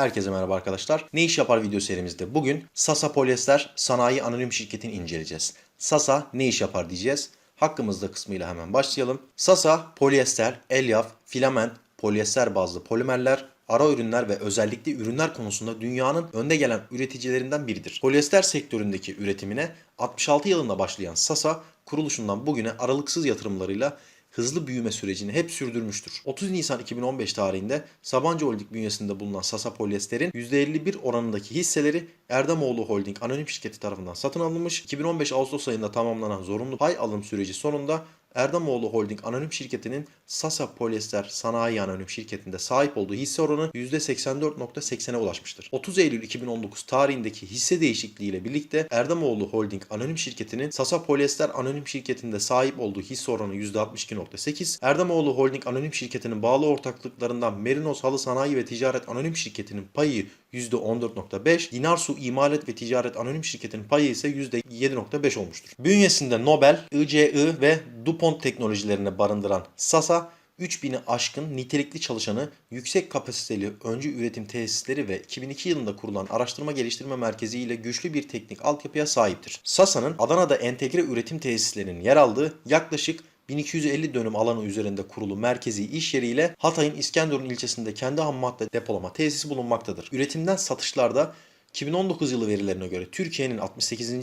Herkese merhaba arkadaşlar. Ne iş yapar video serimizde bugün Sasa Polyester Sanayi Anonim Şirketi'ni inceleyeceğiz. Sasa ne iş yapar diyeceğiz. Hakkımızda kısmıyla hemen başlayalım. Sasa, polyester, elyaf, filament, polyester bazlı polimerler, ara ürünler ve özellikle ürünler konusunda dünyanın önde gelen üreticilerinden biridir. Polyester sektöründeki üretimine 66 yılında başlayan Sasa, kuruluşundan bugüne aralıksız yatırımlarıyla hızlı büyüme sürecini hep sürdürmüştür. 30 Nisan 2015 tarihinde Sabancı Holding bünyesinde bulunan Sasa Polyester'in %51 oranındaki hisseleri Erdemoğlu Holding anonim şirketi tarafından satın alınmış. 2015 Ağustos ayında tamamlanan zorunlu pay alım süreci sonunda Erdemoğlu Holding anonim şirketinin Sasa Polyester Sanayi Anonim Şirketi'nde sahip olduğu hisse oranı %84.80'e ulaşmıştır. 30 Eylül 2019 tarihindeki hisse değişikliğiyle birlikte Erdemoğlu Holding anonim şirketinin Sasa Polyester anonim şirketinde sahip olduğu hisse oranı %62.8, Erdemoğlu Holding anonim şirketinin bağlı ortaklıklarından Merinos Halı Sanayi ve Ticaret anonim şirketinin payı %14.5, Dinarsu İmalat ve Ticaret Anonim Şirketi'nin payı ise %7.5 olmuştur. Bünyesinde Nobel, ICI ve DuPont teknolojilerini barındıran Sasa, 3000'i aşkın nitelikli çalışanı, yüksek kapasiteli öncü üretim tesisleri ve 2002 yılında kurulan araştırma geliştirme merkezi ile güçlü bir teknik altyapıya sahiptir. Sasa'nın Adana'da entegre üretim tesislerinin yer aldığı yaklaşık 1250 dönüm alanı üzerinde kurulu merkezi iş yeriyle Hatay'ın İskenderun ilçesinde kendi ham madde depolama tesisi bulunmaktadır. Üretimden satışlarda 2019 yılı verilerine göre Türkiye'nin 68.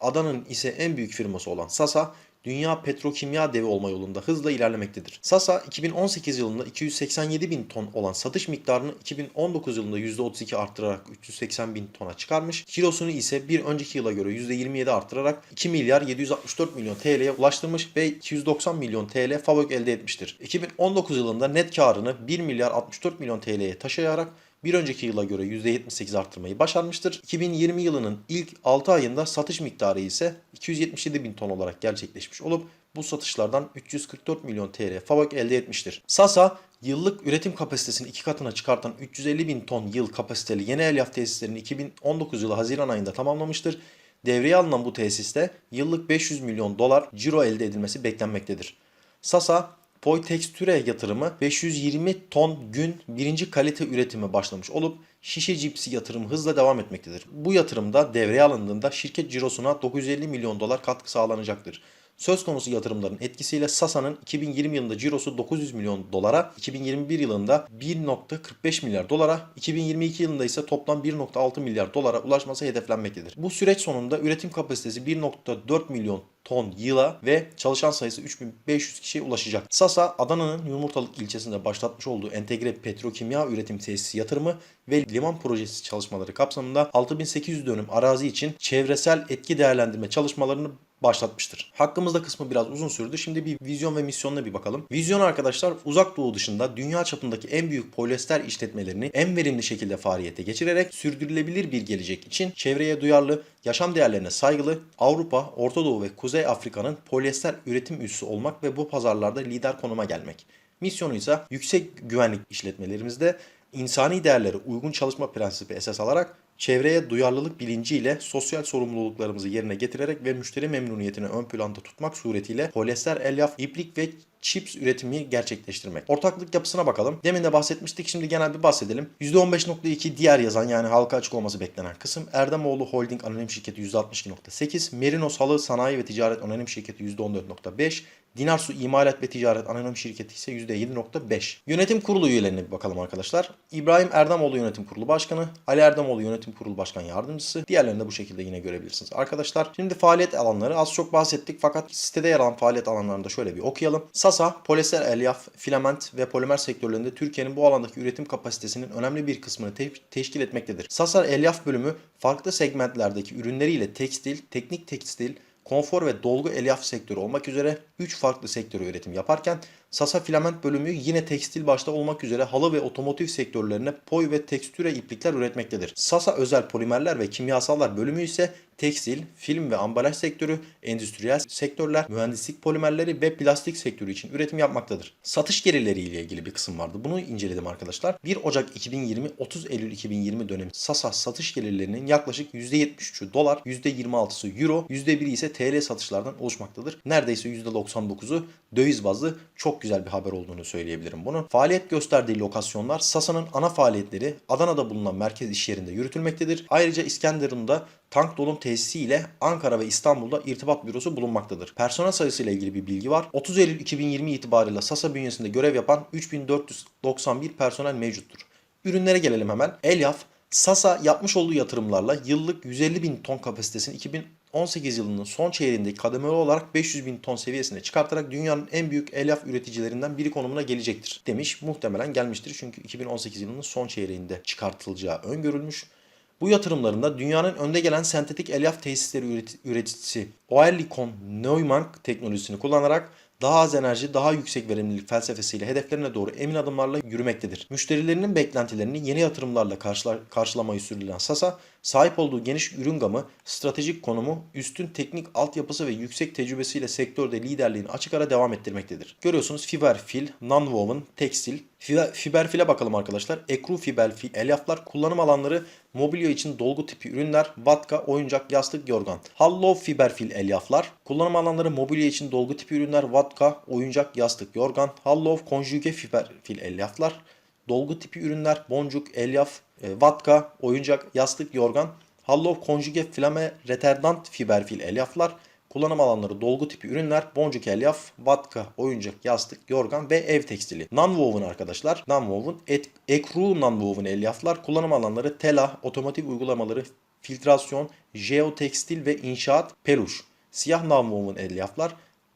Adana'nın ise en büyük firması olan Sasa dünya petrokimya devi olma yolunda hızla ilerlemektedir. Sasa 2018 yılında 287 bin ton olan satış miktarını 2019 yılında %32 arttırarak 380 bin tona çıkarmış. Kilosunu ise bir önceki yıla göre %27 arttırarak 2 milyar 764 milyon TL'ye ulaştırmış ve 290 milyon TL FAVÖK elde etmiştir. 2019 yılında net karını 1 milyar 64 milyon TL'ye taşıyarak bir önceki yıla göre %78 arttırmayı başarmıştır. 2020 yılının ilk 6 ayında satış miktarı ise 277 bin ton olarak gerçekleşmiş olup bu satışlardan 344 milyon TL FAVÖK elde etmiştir. Sasa yıllık üretim kapasitesini iki katına çıkartan 350 bin ton yıl kapasiteli yeni elyaf tesislerini 2019 yılı Haziran ayında tamamlamıştır. Devreye alınan bu tesiste yıllık 500 milyon dolar ciro elde edilmesi beklenmektedir. Sasa Poy tekstüre yatırımı 520 ton gün birinci kalite üretime başlamış olup şişe cipsi yatırımı hızla devam etmektedir. Bu yatırımda devreye alındığında şirket cirosuna 950 milyon dolar katkı sağlanacaktır. Söz konusu yatırımların etkisiyle Sasa'nın 2020 yılında cirosu 900 milyon dolara, 2021 yılında 1.45 milyar dolara, 2022 yılında ise toplam 1.6 milyar dolara ulaşması hedeflenmektedir. Bu süreç sonunda üretim kapasitesi 1.4 milyon ton yıla ve çalışan sayısı 3500 kişiye ulaşacak. Sasa Adana'nın Yumurtalık ilçesinde başlatmış olduğu entegre petrokimya üretim tesisi yatırımı ve liman projesi çalışmaları kapsamında 6800 dönüm arazi için çevresel etki değerlendirme çalışmalarını başlatmıştır. Hakkımızda kısmı biraz uzun sürdü. Şimdi bir vizyon ve misyonuna bir bakalım. Vizyon arkadaşlar uzak doğu dışında dünya çapındaki en büyük polyester işletmelerini en verimli şekilde faaliyete geçirerek sürdürülebilir bir gelecek için çevreye duyarlı, yaşam değerlerine saygılı Avrupa, Orta Doğu ve Kuzey Afrika'nın polyester üretim üssü olmak ve bu pazarlarda lider konuma gelmek. Misyonu ise yüksek güvenlik işletmelerimizde insani değerlere uygun çalışma prensibi esas alarak çevreye duyarlılık bilinciyle sosyal sorumluluklarımızı yerine getirerek ve müşteri memnuniyetini ön planda tutmak suretiyle polyester, elyaf, iplik ve chips üretimi gerçekleştirmek. Ortaklık yapısına bakalım. Demin de bahsetmiştik. Şimdi genel bir bahsedelim. %15.2 diğer yazan yani halka açık olması beklenen kısım. Erdemoğlu Holding Anonim Şirketi %62.8. Merinos Halı Sanayi ve Ticaret Anonim Şirketi %14.5. Dinarsu İmalat ve Ticaret Anonim Şirketi ise %7.5. Yönetim Kurulu üyelerine bir bakalım arkadaşlar. İbrahim Erdemoğlu Yönetim Kurulu Başkanı, Ali Erdemoğlu Yönetim Kurulu Başkan Yardımcısı. Diğerlerini de bu şekilde yine görebilirsiniz arkadaşlar. Şimdi faaliyet alanları az çok bahsettik fakat sitede yer alan faaliyet alanlarını da şöyle bir okuyalım. Sasa, polyester elyaf, filament ve polimer sektörlerinde Türkiye'nin bu alandaki üretim kapasitesinin önemli bir kısmını te- teşkil etmektedir. Sasa elyaf bölümü farklı segmentlerdeki ürünleriyle tekstil, teknik tekstil, konfor ve dolgu elyaf sektörü olmak üzere 3 farklı sektörü üretim yaparken Sasa filament bölümü yine tekstil başta olmak üzere halı ve otomotiv sektörlerine poy ve tekstüre iplikler üretmektedir. Sasa özel polimerler ve kimyasallar bölümü ise tekstil, film ve ambalaj sektörü, endüstriyel sektörler, mühendislik polimerleri ve plastik sektörü için üretim yapmaktadır. Satış gelirleri ile ilgili bir kısım vardı. Bunu inceledim arkadaşlar. 1 Ocak 2020 30 Eylül 2020 dönemi Sasa satış gelirlerinin yaklaşık %73'ü dolar, %26'sı euro, %1'i ise TL satışlardan oluşmaktadır. Neredeyse %99'u döviz bazlı çok çok güzel bir haber olduğunu söyleyebilirim bunu. Faaliyet gösterdiği lokasyonlar Sasa'nın ana faaliyetleri Adana'da bulunan merkez iş yerinde yürütülmektedir. Ayrıca İskenderun'da tank dolum tesisi ile Ankara ve İstanbul'da irtibat bürosu bulunmaktadır. Personel sayısı ile ilgili bir bilgi var. 30 Eylül 2020 itibariyle Sasa bünyesinde görev yapan 3491 personel mevcuttur. Ürünlere gelelim hemen. Elyaf, Sasa yapmış olduğu yatırımlarla yıllık 150 bin ton kapasitesini 2018 yılının son çeyreğinde kademeli olarak 500 bin ton seviyesine çıkartarak dünyanın en büyük elyaf üreticilerinden biri konumuna gelecektir demiş. Muhtemelen gelmiştir çünkü 2018 yılının son çeyreğinde çıkartılacağı öngörülmüş. Bu yatırımlarında dünyanın önde gelen sentetik elyaf tesisleri üreti- üreticisi Oerlikon Neumann teknolojisini kullanarak daha az enerji, daha yüksek verimlilik felsefesiyle hedeflerine doğru emin adımlarla yürümektedir. Müşterilerinin beklentilerini yeni yatırımlarla karşıla- karşılamayı sürdüren Sasa, sahip olduğu geniş ürün gamı, stratejik konumu, üstün teknik altyapısı ve yüksek tecrübesiyle sektörde liderliğini açık ara devam ettirmektedir. Görüyorsunuz fiber fil, nonwoven, tekstil, Fiber, fiber file bakalım arkadaşlar. Ekru fiber fil, elyaflar, kullanım alanları, mobilya için dolgu tipi ürünler, vatka, oyuncak, yastık, yorgan. Hollow fiber fil elyaflar, kullanım alanları, mobilya için dolgu tipi ürünler, vatka, oyuncak, yastık, yorgan. Hollow konjüge fiber fil elyaflar, dolgu tipi ürünler, boncuk, elyaf, e, vatka, oyuncak, yastık, yorgan. Hollow konjüge flame retardant fiber fil elyaflar, Kullanım alanları dolgu tipi ürünler, boncuk elyaf, vatka, oyuncak, yastık, yorgan ve ev tekstili. Nonwoven arkadaşlar. Nonwoven, et, ekru nonwoven elyaflar. Kullanım alanları tela, otomotiv uygulamaları, filtrasyon, jeotekstil ve inşaat, peluş. Siyah nonwoven elyaflar.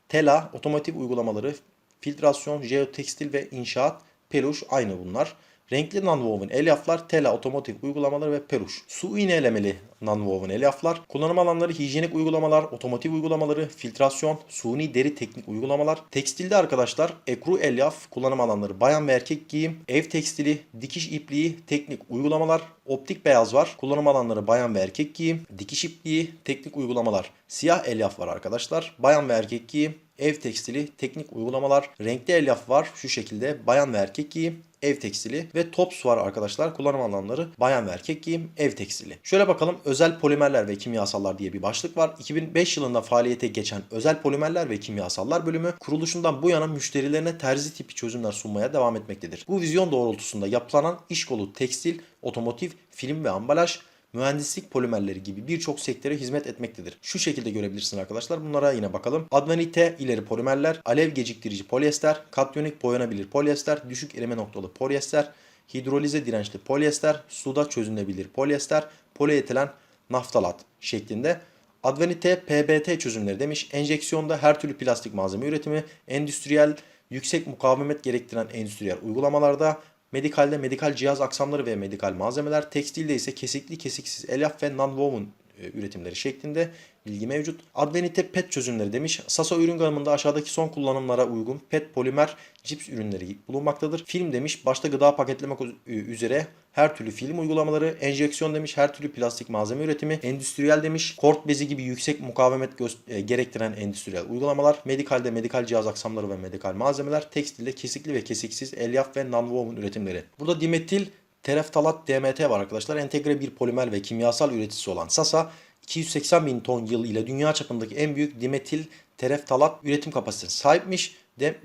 Tela, otomotiv uygulamaları, filtrasyon, jeotekstil ve inşaat, peluş aynı bunlar. Renkli nonwoven elyaflar, tela, otomotiv uygulamaları ve peluş. Su iğnelemeli nonwoven elyaflar, kullanım alanları hijyenik uygulamalar, otomotiv uygulamaları, filtrasyon, suni deri teknik uygulamalar. Tekstilde arkadaşlar ekru elyaf, kullanım alanları bayan ve erkek giyim, ev tekstili, dikiş ipliği, teknik uygulamalar, optik beyaz var. Kullanım alanları bayan ve erkek giyim, dikiş ipliği, teknik uygulamalar. Siyah elyaf var arkadaşlar. Bayan ve erkek giyim, ev tekstili, teknik uygulamalar. Renkli elyaf var şu şekilde bayan ve erkek giyim, ev tekstili ve tops var arkadaşlar. Kullanım alanları bayan ve erkek giyim, ev tekstili. Şöyle bakalım özel polimerler ve kimyasallar diye bir başlık var. 2005 yılında faaliyete geçen özel polimerler ve kimyasallar bölümü kuruluşundan bu yana müşterilerine terzi tipi çözümler sunmaya devam etmektedir. Bu vizyon doğrultusunda yapılanan iş kolu tekstil, otomotiv, film ve ambalaj, mühendislik polimerleri gibi birçok sektöre hizmet etmektedir. Şu şekilde görebilirsin arkadaşlar. Bunlara yine bakalım. Advanite ileri polimerler, alev geciktirici polyester, katyonik boyanabilir polyester, düşük erime noktalı polyester, hidrolize dirençli polyester, suda çözünebilir polyester, polietilen naftalat şeklinde. Advanite PBT çözümleri demiş. Enjeksiyonda her türlü plastik malzeme üretimi, endüstriyel yüksek mukavemet gerektiren endüstriyel uygulamalarda, medikalde medikal cihaz aksamları ve medikal malzemeler, tekstilde ise kesikli kesiksiz elyaf ve nonwoven üretimleri şeklinde bilgi mevcut. Advenite PET çözümleri demiş. Sasa ürün gamında aşağıdaki son kullanımlara uygun PET polimer cips ürünleri bulunmaktadır. Film demiş başta gıda paketlemek üzere her türlü film uygulamaları, enjeksiyon demiş her türlü plastik malzeme üretimi, endüstriyel demiş kort bezi gibi yüksek mukavemet e, gerektiren endüstriyel uygulamalar, medikalde medikal cihaz aksamları ve medikal malzemeler, tekstilde kesikli ve kesiksiz elyaf ve nonwoven üretimleri. Burada dimetil tereftalat DMT var arkadaşlar. Entegre bir polimer ve kimyasal üreticisi olan Sasa 280 bin ton yıl ile dünya çapındaki en büyük dimetil tereftalat üretim kapasitesi sahipmiş.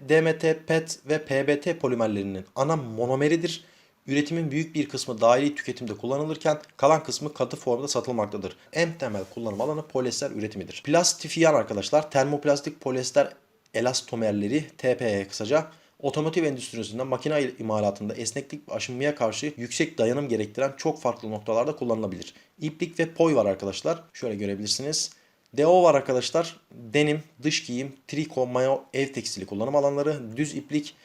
DMT, PET ve PBT polimerlerinin ana monomeridir. Üretimin büyük bir kısmı dahili tüketimde kullanılırken kalan kısmı katı formda satılmaktadır. En temel kullanım alanı polyester üretimidir. Plastifiyan arkadaşlar termoplastik polyester elastomerleri TPE kısaca otomotiv endüstrisinde makine imalatında esneklik ve aşınmaya karşı yüksek dayanım gerektiren çok farklı noktalarda kullanılabilir. İplik ve poy var arkadaşlar. Şöyle görebilirsiniz. DO var arkadaşlar. Denim, dış giyim, triko, mayo, ev tekstili kullanım alanları, düz iplik,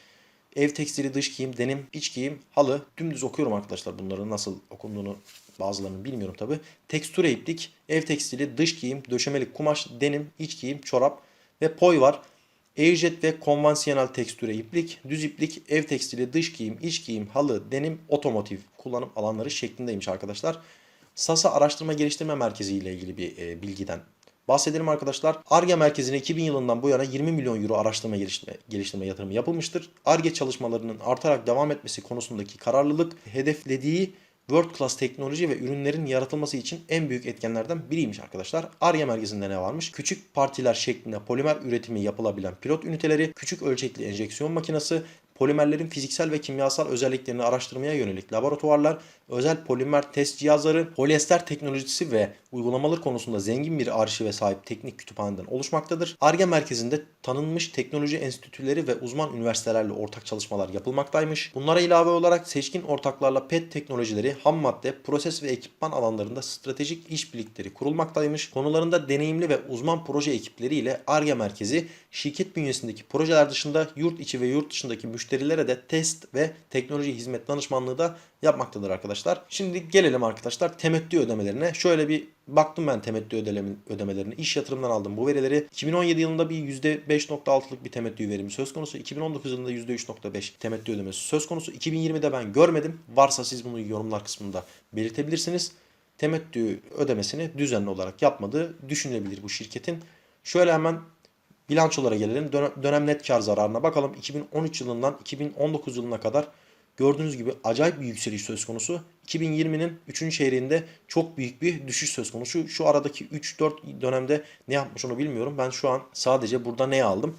ev tekstili, dış giyim, denim, iç giyim, halı. Dümdüz okuyorum arkadaşlar bunların nasıl okunduğunu bazılarını bilmiyorum tabi. Tekstüre iplik, ev tekstili, dış giyim, döşemelik kumaş, denim, iç giyim, çorap ve poy var. Airjet ve konvansiyonel tekstüre iplik, düz iplik, ev tekstili, dış giyim, iç giyim, halı, denim, otomotiv kullanım alanları şeklindeymiş arkadaşlar. Sasa Araştırma Geliştirme Merkezi ile ilgili bir e, bilgiden bahsedelim arkadaşlar. ARGE merkezine 2000 yılından bu yana 20 milyon euro araştırma geliştirme, geliştirme yatırımı yapılmıştır. ARGE çalışmalarının artarak devam etmesi konusundaki kararlılık hedeflediği world class teknoloji ve ürünlerin yaratılması için en büyük etkenlerden biriymiş arkadaşlar. Arya merkezinde ne varmış? Küçük partiler şeklinde polimer üretimi yapılabilen pilot üniteleri, küçük ölçekli enjeksiyon makinesi, polimerlerin fiziksel ve kimyasal özelliklerini araştırmaya yönelik laboratuvarlar, özel polimer test cihazları, polyester teknolojisi ve uygulamalar konusunda zengin bir arşive sahip teknik kütüphaneden oluşmaktadır. ARGE merkezinde tanınmış teknoloji enstitüleri ve uzman üniversitelerle ortak çalışmalar yapılmaktaymış. Bunlara ilave olarak seçkin ortaklarla PET teknolojileri, ham madde, proses ve ekipman alanlarında stratejik işbirlikleri kurulmaktaymış. Konularında deneyimli ve uzman proje ekipleriyle ARGE merkezi şirket bünyesindeki projeler dışında yurt içi ve yurt dışındaki müşterilere de test ve teknoloji hizmet danışmanlığı da yapmaktadır arkadaşlar. Şimdi gelelim arkadaşlar temettü ödemelerine. Şöyle bir baktım ben temettü ödeme- ödemelerine. İş yatırımdan aldım bu verileri. 2017 yılında bir %5.6'lık bir temettü verimi söz konusu. 2019 yılında %3.5 temettü ödemesi söz konusu. 2020'de ben görmedim. Varsa siz bunu yorumlar kısmında belirtebilirsiniz. Temettü ödemesini düzenli olarak yapmadığı düşünülebilir bu şirketin. Şöyle hemen bilançolara gelelim. Dönem, dönem net kar zararına bakalım. 2013 yılından 2019 yılına kadar gördüğünüz gibi acayip bir yükseliş söz konusu. 2020'nin 3. çeyreğinde çok büyük bir düşüş söz konusu. Şu aradaki 3-4 dönemde ne yapmış onu bilmiyorum. Ben şu an sadece burada ne aldım?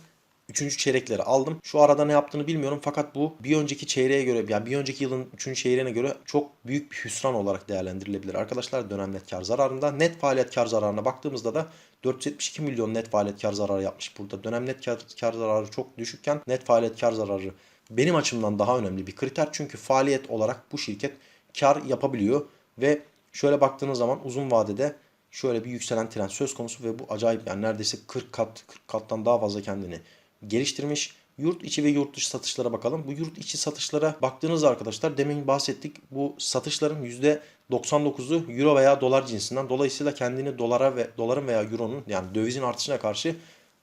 Üçüncü çeyrekleri aldım. Şu arada ne yaptığını bilmiyorum fakat bu bir önceki çeyreğe göre yani bir önceki yılın üçüncü çeyreğine göre çok büyük bir hüsran olarak değerlendirilebilir. Arkadaşlar dönem net kar zararında net faaliyet kar zararına baktığımızda da 472 milyon net faaliyet kar zararı yapmış burada. Dönem net kar, kar zararı çok düşükken net faaliyet kar zararı benim açımdan daha önemli bir kriter. Çünkü faaliyet olarak bu şirket kar yapabiliyor ve şöyle baktığınız zaman uzun vadede şöyle bir yükselen trend söz konusu ve bu acayip yani neredeyse 40 kat 40 kattan daha fazla kendini geliştirmiş. Yurt içi ve yurt dışı satışlara bakalım. Bu yurt içi satışlara baktığınızda arkadaşlar demin bahsettik. Bu satışların %99'u euro veya dolar cinsinden. Dolayısıyla kendini dolara ve doların veya euronun yani dövizin artışına karşı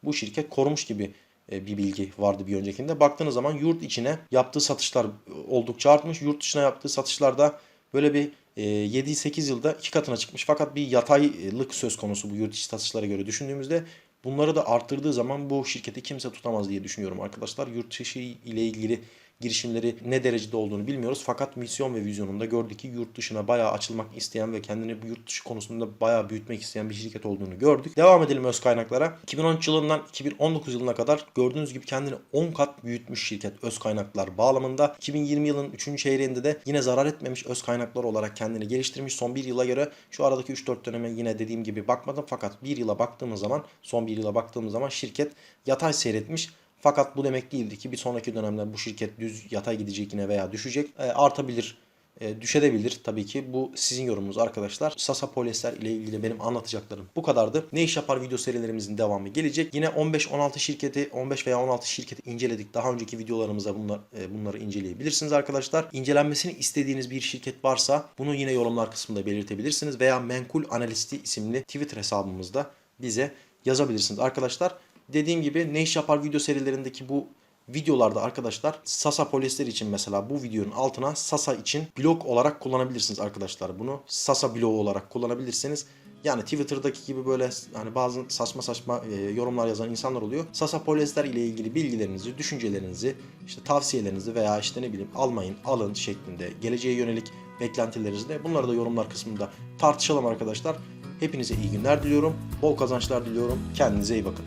bu şirket korumuş gibi e, bir bilgi vardı bir öncekinde. Baktığınız zaman yurt içine yaptığı satışlar oldukça artmış. Yurt dışına yaptığı satışlarda böyle bir e, 7-8 yılda iki katına çıkmış. Fakat bir yataylık söz konusu bu yurt içi satışlara göre düşündüğümüzde bunları da arttırdığı zaman bu şirketi kimse tutamaz diye düşünüyorum arkadaşlar. Yurt dışı ile ilgili girişimleri ne derecede olduğunu bilmiyoruz. Fakat misyon ve vizyonunda gördük ki yurt dışına bayağı açılmak isteyen ve kendini yurt dışı konusunda bayağı büyütmek isteyen bir şirket olduğunu gördük. Devam edelim öz kaynaklara. 2013 yılından 2019 yılına kadar gördüğünüz gibi kendini 10 kat büyütmüş şirket öz kaynaklar bağlamında. 2020 yılın 3. çeyreğinde de yine zarar etmemiş öz kaynaklar olarak kendini geliştirmiş. Son bir yıla göre şu aradaki 3-4 döneme yine dediğim gibi bakmadım. Fakat bir yıla baktığımız zaman son bir yıla baktığımız zaman şirket yatay seyretmiş. Fakat bu demek değildi ki bir sonraki dönemde bu şirket düz yatay gidecek yine veya düşecek. E, artabilir, e, düşebilir tabii ki. Bu sizin yorumunuz arkadaşlar. Sasa Polyester ile ilgili benim anlatacaklarım bu kadardı. Ne iş yapar video serilerimizin devamı gelecek. Yine 15-16 şirketi, 15 veya 16 şirketi inceledik. Daha önceki videolarımızda bunlar, e, bunları inceleyebilirsiniz arkadaşlar. İncelenmesini istediğiniz bir şirket varsa bunu yine yorumlar kısmında belirtebilirsiniz. Veya Menkul Analisti isimli Twitter hesabımızda bize yazabilirsiniz arkadaşlar. Dediğim gibi ne iş yapar video serilerindeki bu videolarda arkadaşlar Sasa polyester için mesela bu videonun altına Sasa için blog olarak kullanabilirsiniz arkadaşlar bunu. Sasa blogu olarak kullanabilirsiniz. Yani Twitter'daki gibi böyle hani bazı saçma saçma e, yorumlar yazan insanlar oluyor. Sasa polyester ile ilgili bilgilerinizi, düşüncelerinizi, işte tavsiyelerinizi veya işte ne bileyim almayın, alın şeklinde geleceğe yönelik beklentilerinizi de bunları da yorumlar kısmında tartışalım arkadaşlar. Hepinize iyi günler diliyorum. Bol kazançlar diliyorum. Kendinize iyi bakın.